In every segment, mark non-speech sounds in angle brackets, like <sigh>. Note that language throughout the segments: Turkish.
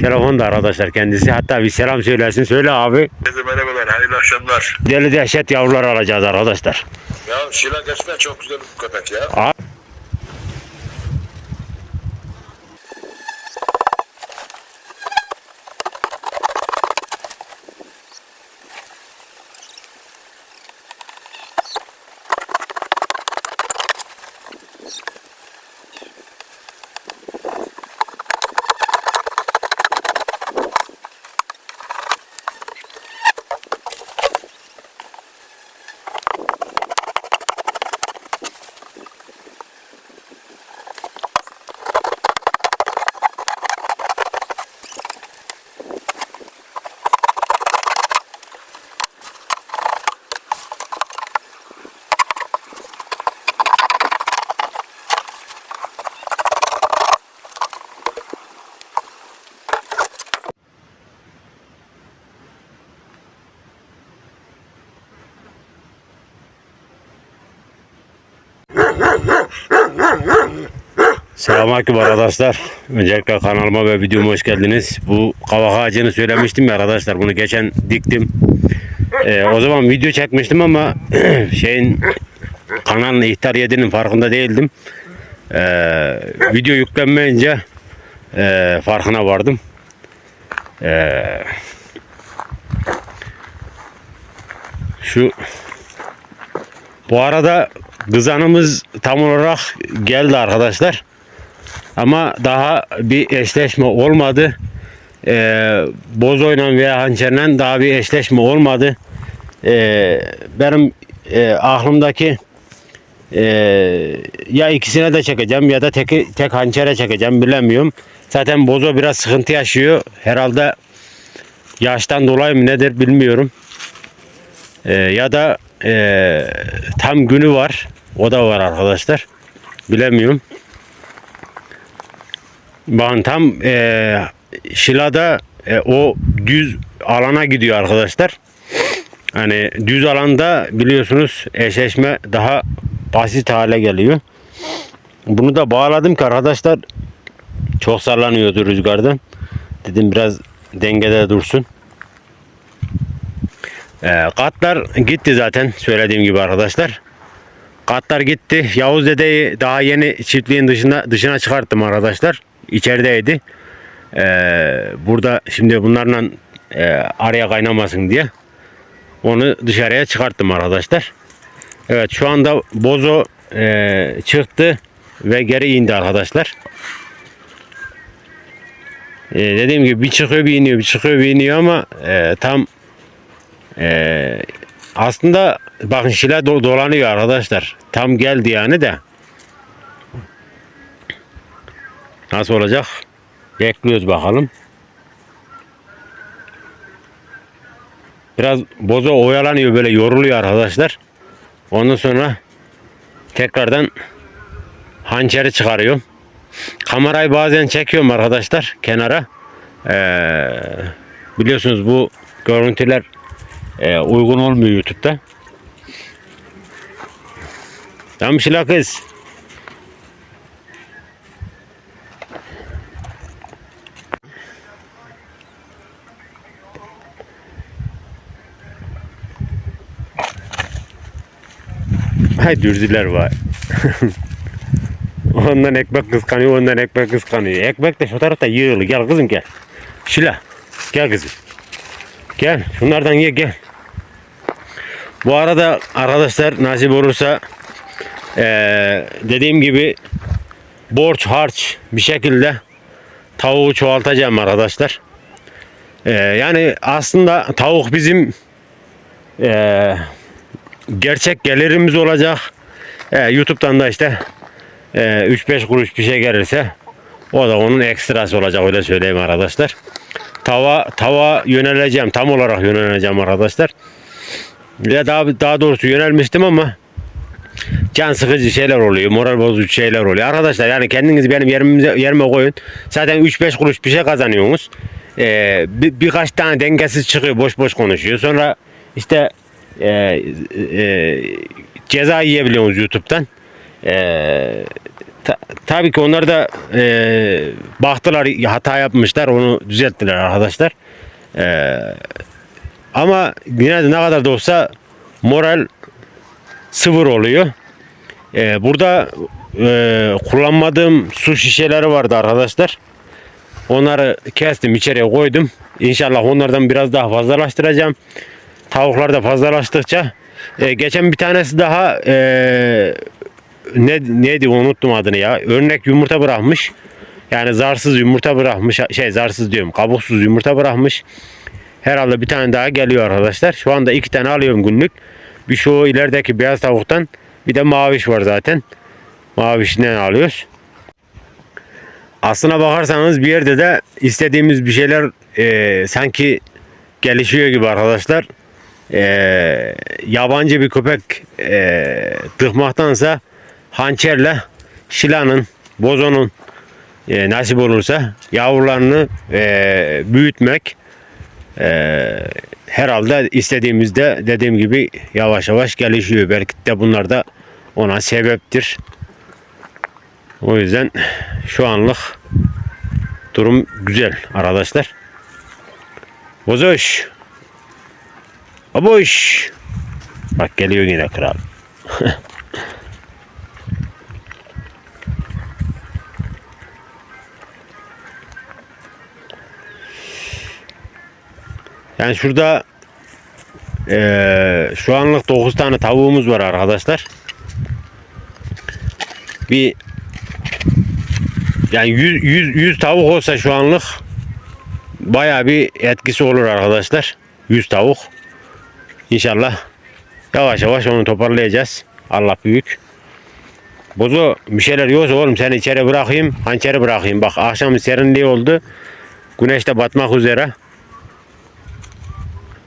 Telefonda arkadaşlar kendisi. Hatta bir selam söylesin. Söyle abi. Herkese merhabalar, hayırlı akşamlar. Deli dehşet yavrular alacağız arkadaşlar. Ya Şila gerçekten çok güzel bir köpek ya. A- Selamünaleyküm arkadaşlar. Öncelikle kanalıma ve videoma hoş geldiniz. Bu kavak ağacını söylemiştim ya arkadaşlar. Bunu geçen diktim. Ee, o zaman video çekmiştim ama <clears throat> şeyin kanalın ihtar yediğinin farkında değildim. Ee, video yüklenmeyince e, farkına vardım. Ee, şu bu arada kızanımız tam olarak geldi arkadaşlar. Ama daha bir eşleşme olmadı. Ee, bozoyla veya hançerle daha bir eşleşme olmadı. Ee, benim e, aklımdaki e, ya ikisine de çekeceğim ya da tek, tek hançere çekeceğim bilemiyorum. Zaten bozo biraz sıkıntı yaşıyor. Herhalde yaştan dolayı mı nedir bilmiyorum. Ee, ya da e, tam günü var. O da var arkadaşlar. Bilemiyorum. Bakın tam e, Şila'da e, o düz alana gidiyor arkadaşlar. Hani düz alanda biliyorsunuz eşleşme daha basit hale geliyor. Bunu da bağladım ki arkadaşlar çok sallanıyordu rüzgardan. Dedim biraz dengede dursun. E, katlar gitti zaten söylediğim gibi arkadaşlar. Katlar gitti. Yavuz dedeyi daha yeni çiftliğin dışına dışına çıkarttım arkadaşlar. İçerideydi. Ee, burada şimdi bunlarla e, araya kaynamasın diye onu dışarıya çıkarttım arkadaşlar. Evet şu anda bozo e, çıktı ve geri indi arkadaşlar. E, dediğim gibi bir çıkıyor bir iniyor bir çıkıyor bir iniyor ama e, tam e, aslında bakın şile do- dolanıyor arkadaşlar. Tam geldi yani de. Nasıl olacak? Bekliyoruz bakalım. Biraz bozo oyalanıyor böyle yoruluyor arkadaşlar. Ondan sonra tekrardan hançeri çıkarıyorum. Kamerayı bazen çekiyorum arkadaşlar kenara. Ee, biliyorsunuz bu görüntüler e, uygun olmuyor YouTube'da. Tam şila kız. Hay dürzüler var. <laughs> ondan ekmek kıskanıyor, ondan ekmek kıskanıyor. Ekmek de şu tarafta yığılı. Gel kızım gel. Şila. Gel kızım. Gel. Şunlardan ye gel. Bu arada arkadaşlar nasip olursa eee, dediğim gibi borç harç bir şekilde tavuğu çoğaltacağım arkadaşlar. Eee, yani aslında tavuk bizim eee, gerçek gelirimiz olacak. Eee, YouTube'dan da işte eee, 3-5 kuruş bir şey gelirse o da onun ekstrası olacak öyle söyleyeyim arkadaşlar. Tava tava yöneleceğim tam olarak yöneleceğim arkadaşlar. Ya daha daha doğrusu yönelmiştim ama can sıkıcı şeyler oluyor, moral bozucu şeyler oluyor. Arkadaşlar yani kendinizi benim yerimize, yerime koyun. Zaten 3-5 kuruş bir şey kazanıyorsunuz. Ee, bir, birkaç tane dengesiz çıkıyor, boş boş konuşuyor. Sonra işte e, e, ceza yiyebiliyorsunuz YouTube'dan. E, Ta- tabii ki onlar da e, baktılar hata yapmışlar onu düzelttiler arkadaşlar. E, ama yine de ne kadar da olsa moral sıfır oluyor. E, burada e, kullanmadığım su şişeleri vardı arkadaşlar. Onları kestim içeriye koydum. İnşallah onlardan biraz daha fazlalaştıracağım. Tavuklar da fazlalaştıkça. E, geçen bir tanesi daha e, ne neydi unuttum adını ya. Örnek yumurta bırakmış. Yani zarsız yumurta bırakmış. Şey zarsız diyorum. Kabuksuz yumurta bırakmış. Herhalde bir tane daha geliyor arkadaşlar. Şu anda iki tane alıyorum günlük. Bir şu ilerideki beyaz tavuktan bir de maviş var zaten. Mavişinden alıyoruz. Aslına bakarsanız bir yerde de istediğimiz bir şeyler e, sanki gelişiyor gibi arkadaşlar. E, yabancı bir köpek e, tıkmaktansa hançerle şilanın, bozonun e, nasip olursa yavrularını e, büyütmek e, herhalde istediğimizde dediğim gibi yavaş yavaş gelişiyor. Belki de bunlar da ona sebeptir. O yüzden şu anlık durum güzel arkadaşlar. Bozoş. Baboş. Bak geliyor yine kral. <laughs> Yani şurada eee, şu anlık 9 tane tavuğumuz var arkadaşlar. Bir yani 100, 100, 100 tavuk olsa şu anlık baya bir etkisi olur arkadaşlar. 100 tavuk. İnşallah yavaş yavaş onu toparlayacağız. Allah büyük. Bozo bir şeyler yiyorsa oğlum seni içeri bırakayım. Hançeri bırakayım. Bak akşam serinliği oldu. Güneş de batmak üzere.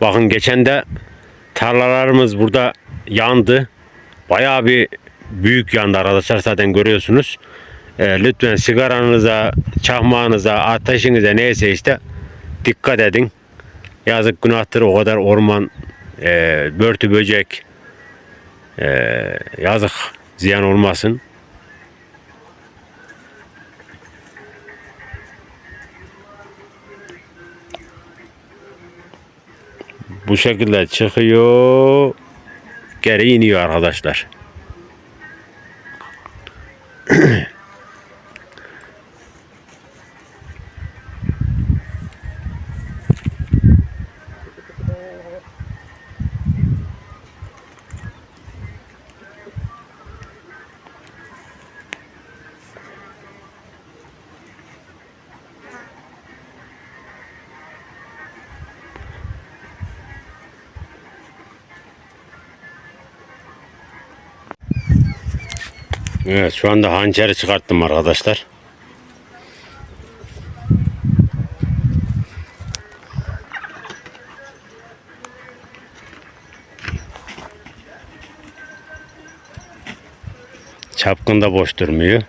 Bakın geçen de tarlalarımız burada yandı. Bayağı bir büyük yandı arkadaşlar zaten görüyorsunuz. Ee, lütfen sigaranıza, çakmağınıza, ateşinize neyse işte dikkat edin. Yazık günahtır o kadar orman, e, börtü böcek, e, yazık ziyan olmasın. Bu şekilde çıkıyor, geri iniyor arkadaşlar. <clears throat> Evet şu anda hançeri çıkarttım arkadaşlar. Çapkın da boş durmuyor.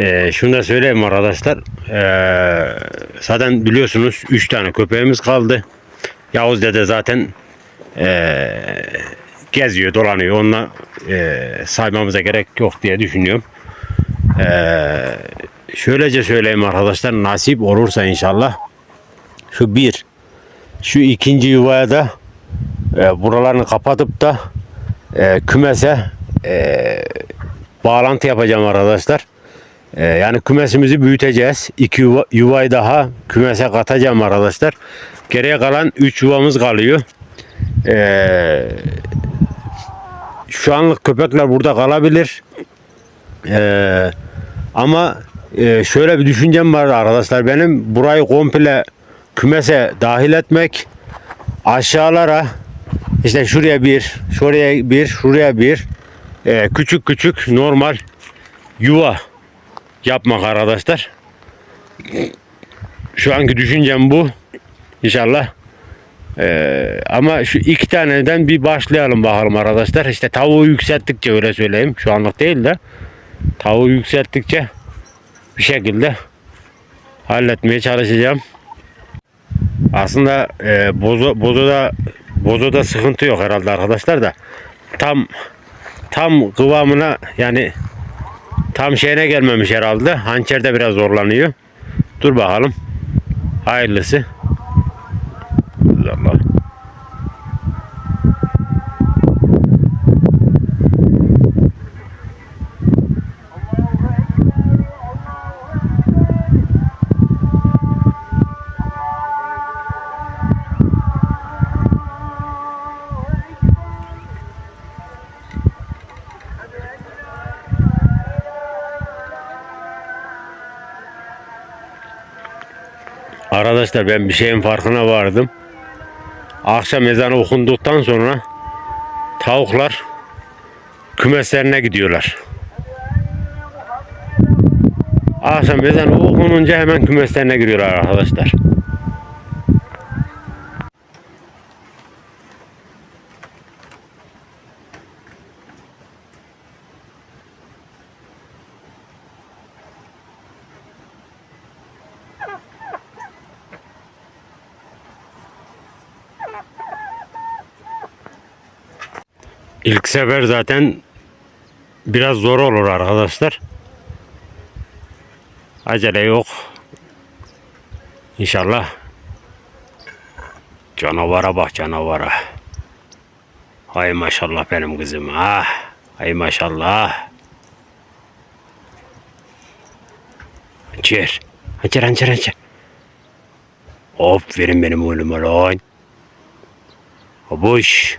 Ee, şunu da söyleyeyim arkadaşlar. Ee, zaten biliyorsunuz 3 tane köpeğimiz kaldı. Yavuz dede zaten ee, geziyor, dolanıyor. Onunla ee, saymamıza gerek yok diye düşünüyorum. Ee, şöylece söyleyeyim arkadaşlar. Nasip olursa inşallah şu bir, şu ikinci yuvaya da ee, buralarını kapatıp da ee, kümese ee, bağlantı yapacağım arkadaşlar. Ee, yani kümesimizi büyüteceğiz. İki yuva, yuvayı daha kümese katacağım arkadaşlar. Geriye kalan 3 yuvamız kalıyor. Ee, şu anlık köpekler burada kalabilir. Ee, ama e, şöyle bir düşüncem var arkadaşlar benim burayı komple kümese dahil etmek aşağılara işte şuraya bir şuraya bir şuraya bir e, küçük küçük normal yuva yapmak arkadaşlar şu anki düşüncem bu İnşallah ee, ama şu iki taneden bir başlayalım bakalım arkadaşlar. İşte tavuğu yükselttikçe öyle söyleyeyim. Şu anlık değil de tavuğu yükselttikçe bir şekilde halletmeye çalışacağım. Aslında e, bozo, bozoda bozoda sıkıntı yok herhalde arkadaşlar da tam tam kıvamına yani tam şeyine gelmemiş herhalde. Hançerde biraz zorlanıyor. Dur bakalım. Hayırlısı. Arkadaşlar ben bir şeyin farkına vardım. Akşam ezanı okunduktan sonra tavuklar kümeslerine gidiyorlar. Akşam ezanı okununca hemen kümeslerine giriyorlar arkadaşlar. İlk sefer zaten biraz zor olur arkadaşlar. Acele yok. İnşallah. Canavara bak canavara. Hay maşallah benim kızım. Ah. Hay maşallah. Hançer. Hançer hançer hançer. Aferin benim oğluma lan. Abuş.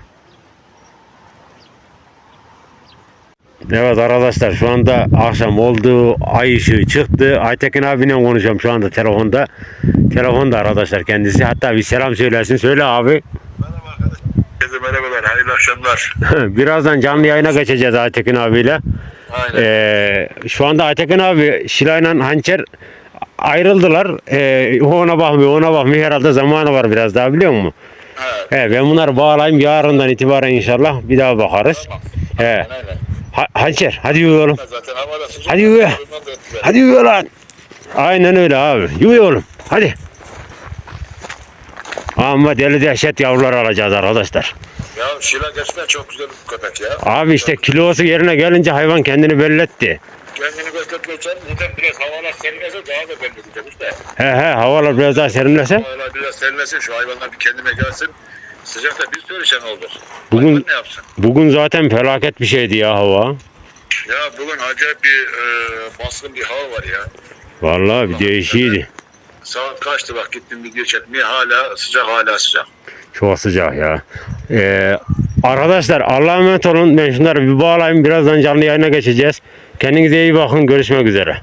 Evet arkadaşlar şu anda akşam oldu. Ay ışığı çıktı. Aytekin abiyle konuşuyorum şu anda telefonda. Telefonda arkadaşlar kendisi. Hatta bir selam söylesin. Söyle abi. Merhaba arkadaşlar. Herkese merhabalar. Hayırlı akşamlar. <laughs> Birazdan canlı yayına geçeceğiz Aytekin abiyle. Aynen. Ee, şu anda Aytekin abi Şilay'la Hançer ayrıldılar. Ee, ona bakmıyor, ona bakmıyor. Herhalde zamanı var biraz daha biliyor musun? Ha, He, ben bunları bağlayayım. Yarından itibaren inşallah bir daha bakarız. He. aynen. Ha, Hançer hadi yürü oğlum. Zaten havada. Hadi etkiler. Hadi yürü lan. Aynen öyle abi. Yürü oğlum. Hadi. Ama deli dehşet yavrular alacağız arkadaşlar. Ya Şila gerçekten çok güzel bir köpek ya. Abi işte kilosu yerine gelince hayvan kendini belli etti. Kendini bekletmeyeceğim. Zaten biraz havalar serinlese daha da belli edeceğim işte. He he havalar biraz daha serinlese. Havalar biraz serinlesin şu hayvanlar bir kendine gelsin. Sıcakta biz perişan olur. Bugün- Hayvan ne yapsın? Bugün zaten felaket bir şeydi ya hava. Ya bugün acayip bir e, baskın bir hava var ya. Vallahi bir değişiydi. Saat kaçtı bak gittim video çekmeye hala sıcak hala sıcak. Çok sıcak ya. Ee, arkadaşlar Allah'a emanet olun. Ben şunları bir bağlayayım. Birazdan canlı yayına geçeceğiz. Kendinize iyi bakın. Görüşmek üzere.